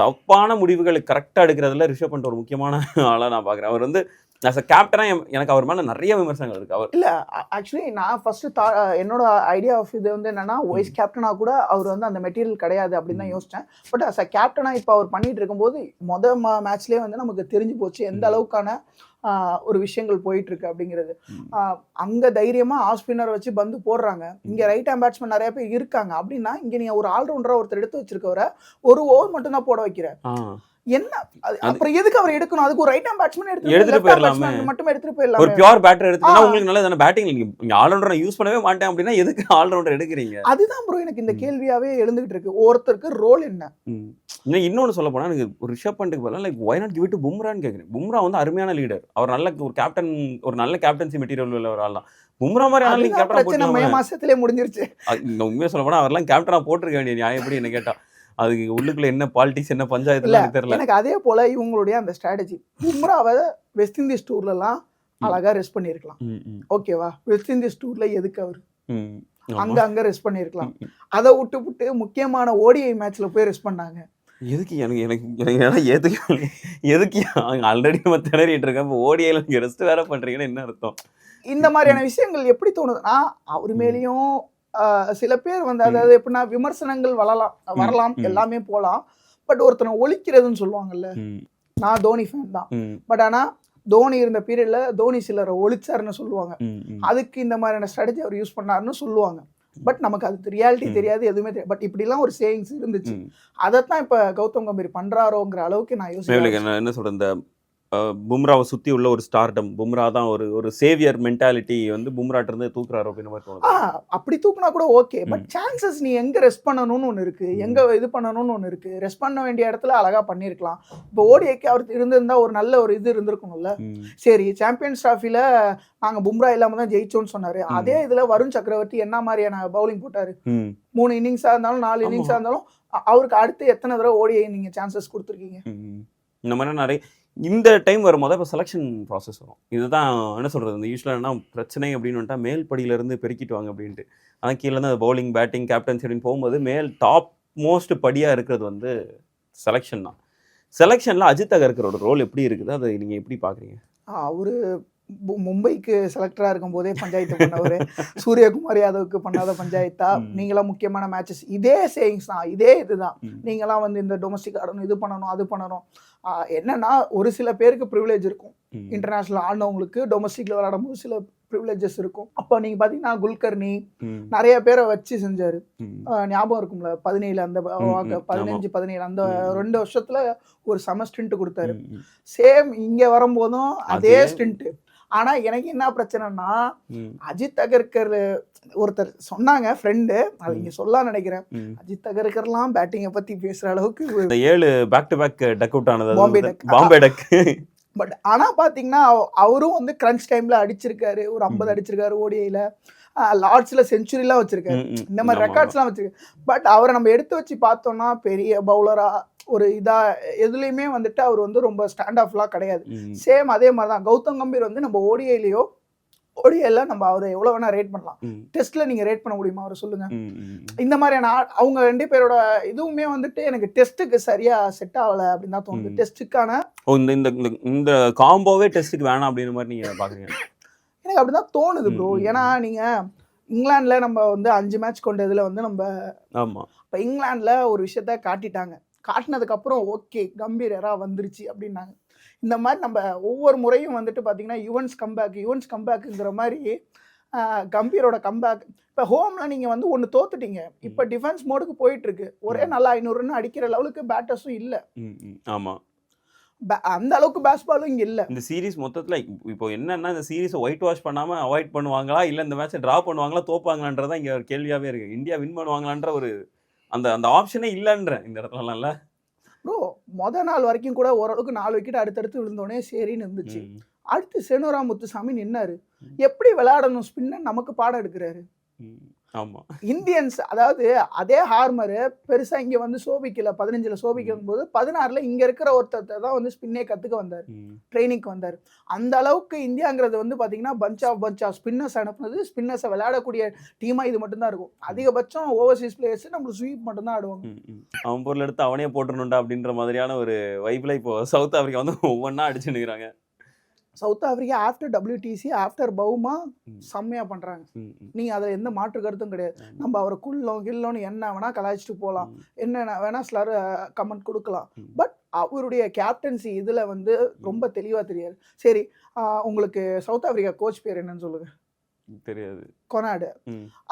Speaker 1: தப்பான முடிவுகள் கரெக்டாக எடுக்கிறதுல ரிஷப் பண்ட் ஒரு முக்கியமான ஆளாக நான் பார்க்குறேன் அவர் வந்து ஆஸ் அ கேப்டனாக எனக்கு அவர் மேலே நிறைய விமர்சனங்கள் இருக்கு. அவர்
Speaker 2: இல்ல ஆக்சுவலி நான் ஃபர்ஸ்ட் என்னோட ஐடியா ஆஃப் இது வந்து என்னன்னா வைஸ் கேப்டனா கூட அவர் வந்து அந்த மெட்டீரியல் கிடையாது அப்படின்னு தான் யோசிச்சேன். பட் அஸ் அ கேப்டனா இப்போ அவர் பண்ணிட்டு இருக்கும்போது மொத மேட்ச்லயே வந்து நமக்கு தெரிஞ்சு போச்சு எந்த
Speaker 1: ம்.
Speaker 2: அளவுக்கான ஒரு விஷயங்கள் போயிட்டு இருக்கு அப்படிங்கிறது.
Speaker 1: ம்.
Speaker 2: அங்க தைரியமா ஆஃப் ஸ்பின்னர் வச்சு பந்து போடுறாங்க. இங்க ரைட் ஹேண்ட் பேட்ஸ்மேன் நிறைய பேர் இருக்காங்க. அப்படின்னா இங்க நீங்க ஒரு ஆல்ரவுண்டரா ஒருத்தர் எடுத்து வச்சிருக்கவரை ஒரு ஓவர் மட்டும் தான் போட வைக்கிற.
Speaker 1: ஆ.
Speaker 2: என்ன? அப்புறம் எதுக்கு அவர் எடுக்கணும்? அதுக்கு ஒரு ரைட் ஹேண்ட் பேட்ஸ்மேன் எடுத்து
Speaker 1: எடுத்துட்டு போயிடலாமே.
Speaker 2: மட்டும் எடுத்துட்டு
Speaker 1: ஒரு
Speaker 2: போயிடலாம்
Speaker 1: பியூர் பேட்டர் எடுத்துட்டா
Speaker 2: ஆ.
Speaker 1: உங்களுக்கு நல்லது தானே? பேட்டிங் நீங்க ஆல்ரவுண்டரை யூஸ் பண்ணவே மாட்டேன் அப்படின்னா எதுக்கு ஆல்ரவுண்டர் எடுக்கிறீங்க?
Speaker 2: அதுதான் ப்ரோ எனக்கு இந்த. கேள்வியாவே எழுந்துகிட்டு இருக்கு. ஒருத்தருக்கு ரோல் என்ன.
Speaker 1: இன்னும் இன்னொன்னு சொல்ல போனா எனக்கு ஒரு ரிஷப் பண்ட்டுக்கு பதிலாக like why not give to பும்ரான்னு கேட்குறேன் பும்ரா வந்து அருமையான லீடர் அவர் நல்ல ஒரு கேப்டன் ஒரு நல்ல கேப்டன்சி மெட்டீரியல் உள்ள ஒரு ஆள் தான் பும்ரா மாதிரி நீங்க
Speaker 2: அதுதான்
Speaker 1: கேப்டனா போட்டு
Speaker 2: மாசத்திலே முடிஞ்சிருச்சு.
Speaker 1: உண்மையாக சொல்ல போனா அவர்லாம் கேப்டனா போட்டிருக்க வேண்டிய நியாயம் எப்படி என்ன கேட்டா? அதுக்கு உள்ளுக்குள்ள என்ன பாலிடிக்ஸ் என்ன எனக்கு தெரியல.
Speaker 2: எனக்கு அதே போல இவங்களுடைய அந்த ஸ்ட்ராட்டஜி பும்ராவை வெஸ்ட் இண்டீஸ் டூர்ல எல்லாம். அழகா ரெஸ்ட் பண்ணிருக்கலாம். ஓகேவா வெஸ்ட் இண்டீஸ் டூர்ல எதுக்கு அவர். அங்க அங்க ரெஸ்ட் பண்ணிருக்கலாம். அதை விட்டு விட்டு முக்கியமான ஓடிஐ மேட்ச்ல போய் ரெஸ்ட் பண்ணாங்க.
Speaker 1: எதுக்கு எனக்கு எனக்கு எனக்கு எதுக்கு எதுக்கு ஆல்ரெடி நம்ம திணறிட்டு இருக்கேன் இப்போ ஓடிஐல நீங்க ரெஸ்ட் வேற பண்றீங்கன்னு என்ன அர்த்தம்?
Speaker 2: இந்த மாதிரியான விஷயங்கள் எப்படி தோணுதுன்னா அவர். மேலேயும் சில பேர் வந்து. அதாவது எப்படின்னா விமர்சனங்கள் வரலாம் வரலாம். எல்லாமே போலாம் பட் ஒருத்தனை ஒழிக்கிறதுன்னு சொல்லுவாங்கல்ல நான் தோனி ஃபேன் தான் பட் ஆனா தோனி இருந்த பீரியட்ல தோனி சிலரை ஒழிச்சாருன்னு சொல்லுவாங்க. அதுக்கு இந்த மாதிரியான ஸ்ட்ராட்டஜி அவர் யூஸ் பண்ணாருன்னு சொல்லுவாங்க பட் நமக்கு அது ரியாலிட்டி. தெரியாது எதுவுமே தெரியாது பட் இப்படிலாம் ஒரு சேயிங்ஸ் இருந்துச்சு. அதைத்தான் இப்ப கௌதம் கம்பீர் பண்றாரோங்கிற அளவுக்கு நான் யோசிக்கிறேன்
Speaker 1: என்ன சொல்றது இந்த பும்ராவை சுத்தி உள்ள ஒரு ஸ்டார்டம் பும்ரா தான் ஒரு ஒரு சேவியர் மென்டாலிட்டி வந்து பும்ராட்ட இருந்து தூக்குறாரு அப்படின்னு தோணுது
Speaker 2: அப்படி தூக்குனா கூட ஓகே பட். சான்சஸ் நீ எங்க ரெஸ்ட் பண்ணணும்னு ஒன்று இருக்கு. எங்க இது பண்ணணும்னு ஒன்று இருக்கு ரெஸ்ட் பண்ண வேண்டிய இடத்துல அழகா பண்ணியிருக்கலாம் இப்போ ஓடிஐக்கு அவர் இருந்திருந்தா ஒரு நல்ல ஒரு இது இருந்திருக்கணும்ல சரி சாம்பியன்ஸ் டிராஃபில நாங்க பும்ரா இல்லாம தான் ஜெயிச்சோம்னு சொன்னாரு. அதே இதுல வருண் சக்கரவர்த்தி என்ன மாதிரியான பவுலிங் போட்டாரு. மூணு இன்னிங்ஸா இருந்தாலும் நாலு. இன்னிங்ஸா இருந்தாலும் அவருக்கு அடுத்து எத்தனை தடவை ஓடிஐ நீங்க சான்சஸ் கொடுத்துருக்கீங்க.
Speaker 1: இந்த மாதிரி நிறைய இந்த டைம் வரும்போது இப்போ செலெக்ஷன் ப்ராசஸ் வரும். இதுதான் என்ன சொல்கிறது இந்த யூஸ்வலாக என்ன பிரச்சனை அப்படின்னு வந்துட்டா மேல் படியிலேருந்து பெருக்கிட்டு வாங்க அப்படின்ட்டு. ஆனால் கீழே தான் பவுலிங் பேட்டிங் கேப்டன்சி அப்படின்னு போகும்போது மேல் டாப் மோஸ்ட் படியாக இருக்கிறது வந்து செலெக்ஷன் தான். செலெக்ஷனில் அஜித் அகர்கரோட ரோல் எப்படி இருக்குது? அதை நீங்கள் எப்படி பார்க்குறீங்க
Speaker 2: அவரு மும்பைக்கு செலக்டரா இருக்கும் போதே பஞ்சாயத்து பண்ணவரு. சூரியகுமார் யாதவுக்கு பண்ணாத பஞ்சாயத்தா. நீங்களாம் முக்கியமான மேட்சஸ் இதே சேயிங்ஸ் தான். இதே இதுதான். நீங்களாம் வந்து இந்த டொமஸ்டிக் ஆடணும் இது பண்ணணும் அது பண்ணணும். என்னன்னா ஒரு சில பேருக்கு ப்ரிவிலேஜ் இருக்கும். இன்டர்நேஷனல் ஆடினவங்களுக்கு டொமஸ்டிக்ல விளையாடும் போது சில ப்ரிவிலேஜஸ் இருக்கும் அப்போ நீங்க பாத்தீங்கன்னா குல்கர்னி. நிறைய பேரை வச்சு செஞ்சாரு ஞாபகம் இருக்கும்ல பதினேழு அந்த. பதினஞ்சு பதினேழு அந்த. ரெண்டு வருஷத்துல ஒரு செம ஸ்டிண்ட் கொடுத்தாரு. சேம் இங்க வரும்போதும் அதே
Speaker 1: அதே-
Speaker 2: ஸ்டிண்ட் ஆனா எனக்கு என்ன பிரச்சனைனா. அஜித் அகர்கர் ஒருத்தர் சொன்னாங்க ஃப்ரெண்டு அது. இங்க சொல்லலாம் நினைக்கிறேன். அஜித் அகர்கர்லாம் பேட்டிங்கை பத்தி பேசுற அளவுக்கு
Speaker 1: ஏழு back to back duck out ஆனது
Speaker 2: Bombay duck.
Speaker 1: Bombay duck
Speaker 2: but ஆனா பாத்தீங்கன்னா அவ- அவரும் வந்து கிரன்ச் டைம்ல அடிச்சிருக்காரு ஒரு ஐம்பது. அடிச்சிருக்காரு ஓடிஐல லார்ட்ஸ்ல செஞ்சுரிலாம் வச்சிருக்காரு இந்த மாதிரி ரெக்கார்ட்ஸ்லாம் வச்சிருக்கு பட் அவரை நம்ம எடுத்து வச்சு பார்த்தோம்னா பெரிய பவுலரா ஒரு இதா எதுலையுமே வந்துட்டு அவர் வந்து ரொம்ப ஸ்டாண்ட் ஆஃப்லாம் கிடையாது. சேம் அதே மாதிரி தான் கௌதம் கம்பீர் வந்து நம்ம ஓடிஐலையோ ஓடிஐல நம்ம அவரை எவ்வளோ வேணா ரேட் பண்ணலாம். டெஸ்ட்ல நீங்க ரேட் பண்ண முடியுமா? அவரை சொல்லுங்க. இந்த மாதிரியான அவங்க ரெண்டு பேரோட இதுவுமே வந்துட்டு எனக்கு டெஸ்ட்டுக்கு சரியா செட் ஆகல அப்படின்னு தான் தோணுது. டெஸ்ட்டுக்கான
Speaker 1: இந்த இந்த இந்த- காம்போவே டெஸ்ட்டுக்கு வேணாம் அப்படின்ற மாதிரி நீங்க பாக்குறீங்க
Speaker 2: எனக்கு அப்படிதான் தோணுது ப்ரோ ஏன்னா நீங்க இங்கிலாந்துல நம்ம வந்து அஞ்சு மேட்ச் கொண்ட இதுல வந்து நம்ம
Speaker 1: ஆமா.
Speaker 2: இப்போ இங்கிலாந்துல ஒரு விஷயத்த காட்டிட்டாங்க. காட்டினதுக்கு அப்புறம் ஓகே கம்பீர் எரா வந்துருச்சு அப்படின்னாங்க. இந்த மாதிரி நம்ம ஒவ்வொரு முறையும் வந்துட்டு பார்த்தீங்கன்னா யுவன்ஸ் கம்பேக் யுவன்ஸ் கம்பேக்குங்கிற மாதிரி கம்பீரோட கம்பேக் இப்போ ஹோம்ல நீங்க வந்து ஒன்று தோத்துட்டீங்க. இப்போ டிஃபென்ஸ் மோடுக்கு போயிட்டு இருக்கு ஒரே. நல்லா ஐநூறு ரன் அடிக்கிற லெவலுக்கு பேட்டர்ஸும் இல்லை.
Speaker 1: ம், ம். ஆமா.
Speaker 2: அந்த அளவுக்கு பேஸ்பாலும் இங்க இல்லை.
Speaker 1: இந்த சீரிஸ் மொத்தத்துல இப்~ இப்போ என்னன்னா இந்த சீரிஸை ஒயிட் வாஷ் பண்ணாம அவாய்ட் பண்ணுவாங்களா? இல்ல இந்த மேட்சை டிரா பண்ணுவாங்களா? தோப்பாங்களான்றதா இங்க ஒரு கேள்வியாவே இருக்கு. இந்தியா வின் பண்ணுவாங்களான்ற ஒரு அந்த அந்த ஆப்ஷனே இல்லைன்ற இந்த இடத்துலலாம்
Speaker 2: ப்ரோ மொத நாள் வரைக்கும் கூட ஓரளவுக்கு நாலு விக்கெட் அடுத்தடுத்து விழுந்தோடனே சரின்னு இருந்துச்சு. அடுத்து செனோரா முத்துசாமி நின்னாரு. எப்படி விளையாடணும் ஸ்பின்னர் நமக்கு பாடம் எடுக்கிறாரு.
Speaker 1: ம். ஆமா.
Speaker 2: இந்தியன்ஸ் அதாவது அதே ஹார்மரு பெருசா இங்க வந்து சோபிக்கல பதினஞ்சுல சோபிக்கும் போது பதினாறுல இங்க இருக்கிற ஒருத்தர் தான் வந்து ஸ்பின்னே கத்துக்க வந்தார். ட்ரைனிங்க்கு வந்தார். அந்த அளவுக்கு இந்தியாங்கிறது வந்து பாத்தீங்கன்னா bunch of bunch of spinners அனுப்புனது. ஸ்பின்னர்ஸை விளையாடக்கூடிய டீமா இது மட்டும்தான் இருக்கும். அதிகபட்சம் ஓவர்சீஸ் பிளேயர்ஸ் நம்ம ஸ்வீப் மட்டும்தான் ஆடுவாங்க.
Speaker 1: அவன் பொருள் எடுத்து அவனே போட்டுருணுண்டா அப்படின்ற மாதிரியான ஒரு வைப்ல இப்போ சவுத் ஆப்பிரிக்கா வந்து ஒவ்வொன்றா அடிச்சு நிற்கிறாங்க
Speaker 2: South Africa after WTC after Bavuma
Speaker 1: ம்.
Speaker 2: செம்மையா பண்றாங்க.
Speaker 1: ம், ம்.
Speaker 2: நீங்க அதுல எந்த மாற்று கருத்தும் கிடையாது. நம்ம அவரை குள்ளோம் கில்லோன்னு என்ன வேணா கலாய்ச்சிட்டு போகலாம்
Speaker 1: ம்,
Speaker 2: என்ன வேணா சிலர் கமெண்ட் கொடுக்கலாம். பட் அவருடைய கேப்டன்சி இதுல வந்து ரொம்ப தெளிவா தெரியாது. சரி உங்களுக்கு சவுத் ஆப்பிரிக்கா கோச் பேர் என்னன்னு சொல்லுங்க.
Speaker 1: தெரியாது.
Speaker 2: கொனாடு.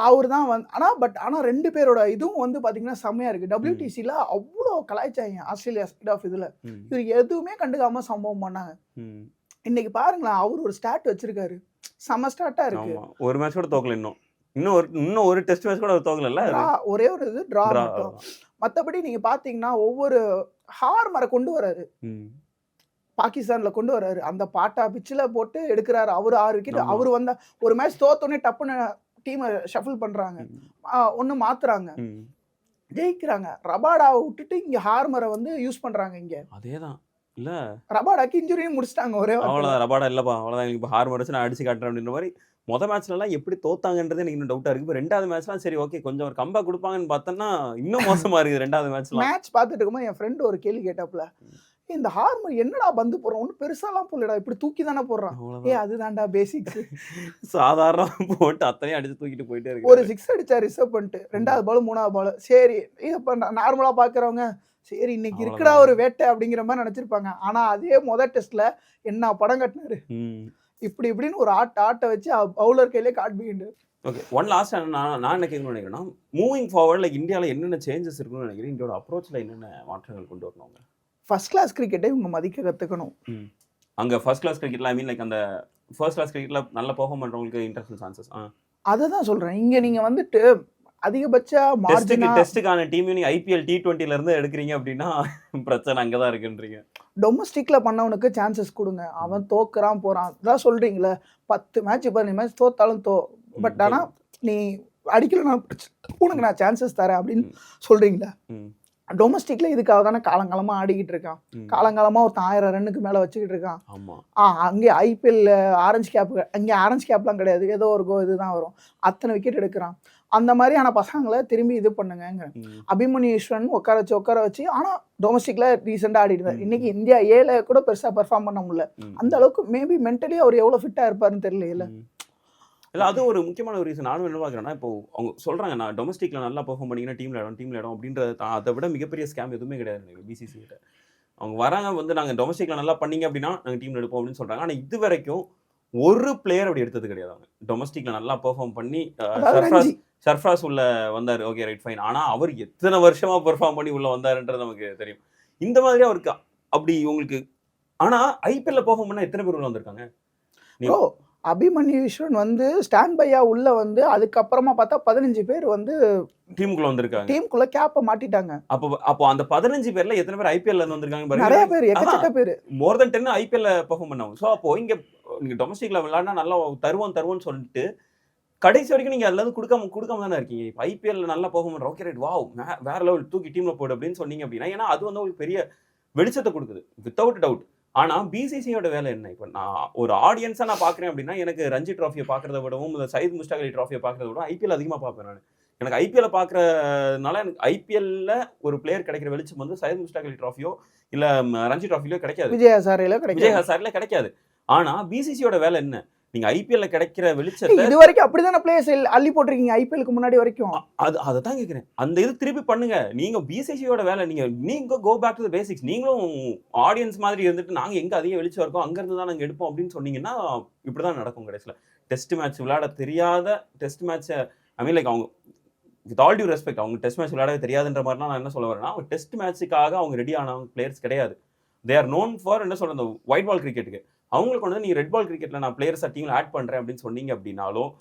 Speaker 2: அவர் தான் வந்து ஆனா பட் ஆனா ரெண்டு பேரோட இதுவும் வந்து பாத்தீங்கன்னா செம்மையா இருக்கு. டபிள்யூடிசில அவ்வளோ கலாய்ச்சாங்க ஆஸ்திரேலியா சைட் ஆஃப் இதுல. இவர் எதுவுமே கண்டுக்காம சம்பவம் பண்ணாங்க. இன்னைக்கு பாருங்களேன் அவர் ஒரு ஸ்டார்ட் வச்சிருக்காரு. செம ஸ்டார்ட்டா இருக்கு.
Speaker 1: ஒரு மேட்ச் கூட தோக்கல இன்னும். இன்னும் ஒரு இன்னும் ஒரு டெஸ்ட் மேட்ச் கூட தோக்கல
Speaker 2: ஒரே ஒரு இது டிரா மட்டும். மத்தபடி நீங்க பாத்தீங்கன்னா ஒவ்வொரு ஹார்மரை கொண்டு வராரு. பாகிஸ்தான்ல கொண்டு வராரு. அந்த பாட்டா பிச்சில் போட்டு எடுக்கிறாரு. அவர் ஆறு விக்கெட். அவர் வந்தா ஒரு மேட்ச் தோத்தோடனே டப்புன்னு டீமை ஷஃபிள் பண்றாங்க. ஒன்னு மாத்துறாங்க. ஜெயிக்கிறாங்க. ரபாடாவை விட்டுட்டு இங்க ஹார்மரை வந்து யூஸ் பண்றாங்க இங்க.
Speaker 1: அதேதான். இல்ல.
Speaker 2: ரபாடாக்கு இன்ஜுரியும் முடிச்சிட்டாங்க ஒரே.
Speaker 1: அவ்வளவுதான் ரபாடா இல்லப்பா அவ்வளவுதான். எனக்கு இப்போ ஹார் வச்சு நான் அடிச்சு காட்டுறேன் அப்படின்ற மாதிரி மொத மேட்ச்ல எல்லாம் எப்படி தோத்தாங்கன்றது எனக்கு இன்னும் டவுட்டா இருக்கு. இப்போ ரெண்டாவது மேட்ச்லாம் சரி ஓகே கொஞ்சம் ஒரு கம்பேக் கொடுப்பாங்கன்னு பார்த்தோன்னா இன்னும் மோசமா இருக்குது ரெண்டாவது மேட்ச்லாம்
Speaker 2: மேட்ச் பார்த்துட்டு இருக்கும்போது என் ஃப்ரெண்டு ஒரு கேள்வி கேட்டாப்புல இந்த ஹார்மர் என்னடா பந்து போடுறான்? ஒன்றும் பெருசாலாம் போடலடா இப்படி தூக்கி தானே போடுறான்? ஏ அதுதான்டா பேசிக்ஸ்
Speaker 1: சாதாரண போட்டு அத்தனையும் அடிச்சு தூக்கிட்டு போயிட்டே
Speaker 2: ஒரு
Speaker 1: இருக்கு
Speaker 2: சிக்ஸ் அடிச்சா ரிசர்வ் பண்ணிட்டு ரெண்டாவது பால் மூணாவது பால் சரி இப்போ நார்மலா பாக்குறவங்க சரி இன்னைக்கு இருக்குடா ஒரு வேட்டை அப்படிங்கிற மாதிரி நினைச்சிருப்பாங்க. ஆனா அதே முத டெஸ்ட்ல என்ன படம் கட்டினாரு? இப்படி இப்படின்னு ஒரு ஆட்ட ஆட்ட வச்சு பவுலர் கையிலே காட்பிண்டு
Speaker 1: ஓகே ஒன் லாஸ்ட் நான் நான் என்ன கேட்கணும்னு நினைக்கிறேன்னா மூவிங் ஃபார்வர்ட் லைக் இந்தியாவில் என்னென்ன சேஞ்சஸ் இருக்குன்னு நினைக்கிறேன். இந்தியாவோட அப்ரோச்சில் என்னென்ன மாற்றங்கள் கொண்டு வரணும் அவங்க?
Speaker 2: ஃபர்ஸ்ட் கிளாஸ் கிரிக்கெட்டை இவங்க மதிக்க கத்துக்கணும்.
Speaker 1: அங்கே ஃபர்ஸ்ட் கிளாஸ் கிரிக்கெட்ல ஐ மீன் லைக் அந்த ஃபர்ஸ்ட் கிளாஸ் கிரிக்கெட்ல நல்ல பெர்ஃபார்ம் பண்ணுறவங்களுக்கு இன்டர்நேஷனல் சான்சஸ் ஆ.
Speaker 2: அதை தான் சொல்றேன். இங்க நீங்க வந்துட்டு அதிகபட்ச மார்ஜினா
Speaker 1: டெஸ்ட்டுக்கான டீம் நீங்க ஐபிஎல் டி டுவெண்ட்டில இருந்து எடுக்கிறீங்க அப்படின்னா பிரச்சனை அங்கே தான் இருக்குன்றீங்க.
Speaker 2: டொமஸ்டிக்ல பண்ணவனுக்கு சான்சஸ் கொடுங்க. அவன் தோக்குறான் போறான். அதான் சொல்றீங்களே பத்து மேட்ச் பதினஞ்சு மேட்ச் தோத்தாலும் தோ பட் ஆனா நீ அடிக்கல உனக்கு நான் சான்சஸ் தரேன் அப்படின்னு. சொல்றீங்களா. டொமஸ்டிக்ல இதுக்காக தானே காலங்காலமா ஆடிக்கிட்டு இருக்கான். காலங்காலமா ஒருத்தன் ஆயிரம் ரன்னுக்கு மேல வச்சுக்கிட்டு இருக்கான். ஆ அங்கே ஐபிஎல்ல ஆரஞ்சு கேப் அங்கே ஆரஞ்சு கேப்லாம் கிடையாது. ஏதோ ஒரு கோ இதுதான் வரும். அத்தனை விக்கெட் எடுக்கிறான். அந்த மாதிரியான பசங்களை திரும்பி இது பண்ணுங்க அபிமன்யு ஈஸ்வரன் உட்கார வச்சு உட்கார வச்சு ஆனா டொமஸ்டிக்ல ரீசெண்டா ஆடிட்டு இருந்தார். இன்னைக்கு இந்தியா ஏல கூட பெருசா பெர்ஃபார்ம் பண்ண முடியல. அந்த அளவுக்கு மேபி மென்டலி அவர் எவ்வளவு ஃபிட்டா இருப்பாருன்னு தெரியல.
Speaker 1: இல்ல அது ஒரு முக்கியமான ஒரு ரீசன் நானும் என்ன பார்க்குறேன்னா இப்போ அவங்க சொல்றாங்க நான் டொமஸ்டிக்ல நல்லா பெர்ஃபார்ம் பண்ணீங்கன்னா டீம்ல இடம் டீம்ல இடம் அப்படின்றது அதை விட மிகப்பெரிய ஸ்கேம் எதுவுமே கிடையாது பிசிசி கிட்ட. அவங்க வராங்க வந்து நாங்க டொமஸ்டிக்ல நல்லா பண்ணீங்க அப்படின்னா நாங்க டீம்ல எடுப்போம் அப்படின்னு சொல்றாங்க. ஆனா இது வரைக்கும் ஒரு பிளேயர் அப்படி எடுத்தது கிடையாது அவங்க. டொமஸ்டிக்ல நல்லா பெர்ஃபார்ம் பண்ணி சர்ஃப்ராஸ் சர்ஃப்ராஸ் உள்ள வந்தார். ஓகே ரைட் ஃபைன் ஆனா அவர் எத்தனை வருஷமா பெர்ஃபார்ம் பண்ணி உள்ள வந்தாருன்றது நமக்கு தெரியும். இந்த மாதிரி அவருக்கு அப்படி உங்களுக்கு ஆனா ஐபிஎல்ல பெர்ஃபார்ம் பண்ணா எத்தனை பேர் உள்ள வந்திருக்காங்க?
Speaker 2: அபிமன்யு ஈஸ்வரன் வந்து ஸ்டாண்ட் பையா உள்ள வந்து அதுக்கப்புறமா பார்த்தா பதினஞ்சு பேர் வந்து
Speaker 1: டீமுக்குள்ள வந்திருக்காங்க.
Speaker 2: டீமுக்குள்ள கேப்பை மாட்டிட்டாங்க.
Speaker 1: அப்போ அப்போ அந்த பதினஞ்சு பேர்ல எத்தனை பேர் ஐபிஎல்ல இருந்து வந்திருக்காங்க
Speaker 2: நிறைய பேர் எக்கச்சக்க பேர்.
Speaker 1: மோர் தென் டென் ஐபிஎல்ல பெர்ஃபார்ம் பண்ணாங்க. ஸோ அப்போ இங்க நீங்க டொமஸ்டிக்ல விளையாடினா நல்லா தருவோம் தருவோம்னு சொல்லிட்டு கடைசி வரைக்கும் நீங்க அதுல இருந்து கொடுக்காம கொடுக்காம தானே இருக்கீங்க. இப்போ ஐபிஎல்ல நல்லா பெர்ஃபார்ம் பண்ற ஓகே ரைட் வாவ் வேற லெவல் தூக்கி டீம்ல போடு அப்படின்னு சொன்னீங்க அப்படின்னா ஏன்னா அது வந்து ஒரு பெரிய வெளிச்சத்தை கொடுக்குது. வித்தவுட் டவுட் ஆனா பிசிசியோட வேலை என்ன? இப்போ நான் ஒரு ஆடியன்ஸா நான் பாக்குறேன் அப்படின்னா எனக்கு ரஞ்சி ட்ராஃபியை பாக்குறத விடவும் இந்த சயித் முஸ்டாக் அலி ட்ராஃபியை பாக்குறத விட ஐபிஎல் அதிகமா பார்ப்பேன் நான். எனக்கு ஐபிஎல் பாக்குறதுனால எனக்கு ஐபிஎல்ல ஒரு பிளேயர் கிடைக்கிற வெளிச்சம் வந்து சயித் முஸ்டாக் அலி ட்ராஃபியோ இல்ல ரஞ்சி ட்ராஃபிலோ கிடைக்காது.
Speaker 2: விஜய் ஹசாரேல
Speaker 1: விஜய்
Speaker 2: கிடைக்கும்
Speaker 1: ஹசார்ல கிடைக்காது. ஆனா பிசிசியோட வேலை என்ன? நீங்க ஐபிஎல்ல கிடைக்கிற வெளிச்சத்தை
Speaker 2: இது வரைக்கும் அப்படிதானே பிளேயர்ஸ் அள்ளி போட்டிருக்கீங்க ஐபிஎல்க்கு முன்னாடி வரைக்கும்?
Speaker 1: அது அதை தான் கேட்குறேன் அந்த இது திருப்பி பண்ணுங்க. நீங்க பிசிசியோட வேலை நீங்க நீங்க go back to the basics நீங்களும் ஆடியன்ஸ் மாதிரி இருந்துட்டு நாங்க எங்க அதிக வெளிச்சம் இருக்கோம் அங்க இருந்து தான் நாங்க எடுப்போம் அப்படின்னு சொன்னீங்கன்னா இப்படிதான் நடக்கும் கடைசியில். டெஸ்ட் மேட்ச் விளையாட தெரியாத டெஸ்ட் மேட்ச்சை ஐ மீன் லைக் அவங்க வித் ஆல் டியூ ரெஸ்பெக்ட் அவங்க டெஸ்ட் மேட்ச் விளையாட தெரியாதுன்ற மாதிரிலாம் நான் என்ன சொல்ல வரேன்னா அவங்க டெஸ்ட் மேட்ச்சுக்காக அவங்க ரெடி ஆனவங்க பிளேயர்ஸ் கிடையாது. தே ஆர் நோன் ஃபார் என்ன சொல்ற அந்த ஒயிட் பால் கிரிக்கெட்டுக்கு அவங்களுக்கு வந்து நீ ரெட் பால் கிரிக்கெட்ல நான் பிளேயர்ஸ் டீம்ல ஆட் பண்றேன் அப்படின்னு சொன்னீங்க அப்படின்னாலும்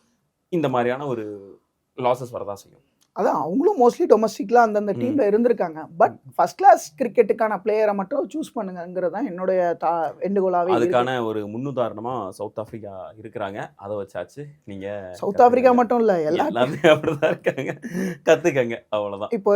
Speaker 1: இந்த மாதிரியான ஒரு லாசஸ் வரதான் செய்யும்.
Speaker 2: அதான் அவங்களும் மோஸ்ட்லி டொமஸ்டிக்ல அந்தந்த. டீம்ல இருந்திருக்காங்க. பட் ஃபர்ஸ்ட் கிளாஸ் கிரிக்கெட்டுக்கான பிளேயரை மட்டும் சூஸ் பண்ணுங்கிறது தான் என்னுடைய தா இருக்கு
Speaker 1: அதுக்கான ஒரு முன்னுதாரணமா சவுத் ஆப்பிரிக்கா இருக்கிறாங்க. அதை வச்சாச்சு. நீங்க
Speaker 2: சவுத் ஆப்பிரிக்கா மட்டும் இல்ல எல்லா
Speaker 1: எல்லாமே அப்படிதான் இருக்காங்க. கத்துக்கங்க அவ்வளவுதான்.
Speaker 2: இப்போ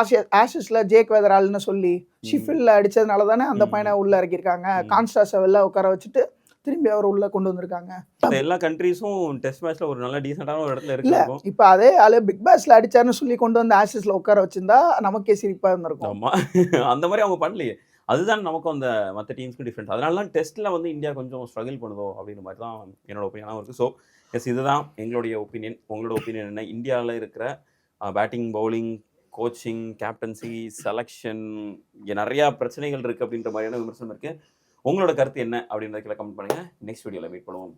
Speaker 2: ஆசியா ஆஷஸ்ல ஜேக் வெதரால்னு சொல்லி ஷிஃபில்ல அடிச்சதுனால தானே அந்த. பையனை உள்ள இறக்கியிருக்காங்க. கான்ஸ்டாஸை வெளில உட்கார வச்சுட்டு திரும்பி அவர் உள்ள கொண்டு வந்திருக்காங்க.
Speaker 1: எல்லா கண்ட்ரீஸும் டெஸ்ட் மேட்ச்ல ஒரு நல்ல டீசென்டான ஒரு இடத்துல
Speaker 2: இல்ல
Speaker 1: இருக்கும்
Speaker 2: இப்போ அதே ஆளு பிக் பாஸ்ல அடிச்சாருன்னு சொல்லி கொண்டு வந்து ஆஷஸ்ல உட்கார வச்சிருந்தா நமக்கே சிரிப்பா இருந்திருக்கும்.
Speaker 1: ஆமா. அந்த மாதிரி அவங்க பண்ணலையே. அதுதான் நமக்கும் அந்த மற்ற டீம்ஸ்க்கு டிஃப்ரெண்ட் அதனால தான் டெஸ்ட்டில் வந்து இந்தியா கொஞ்சம் ஸ்ட்ரகிள் பண்ணுதோ அப்படின்ற மாதிரி தான் என்னோட ஒப்பீனியனாகவும் இருக்குது ஸோ எஸ் இதுதான் எங்களுடைய ஒப்பீனியன் உங்களோட ஒப்பீனியன் என்ன? இந்தியாவில் இருக்கிற batting bowling coaching captaincy selection இங்கே நிறையா பிரச்சனைகள் இருக்குது அப்படின்ற மாதிரியான விமர்சனம் இருக்குது உங்களோட கருத்து என்ன அப்படின்றதுக்கு கமெண்ட் பண்ணுங்கள் நெக்ஸ்ட் வீடியோவில் மீட் பண்ணுவோம்.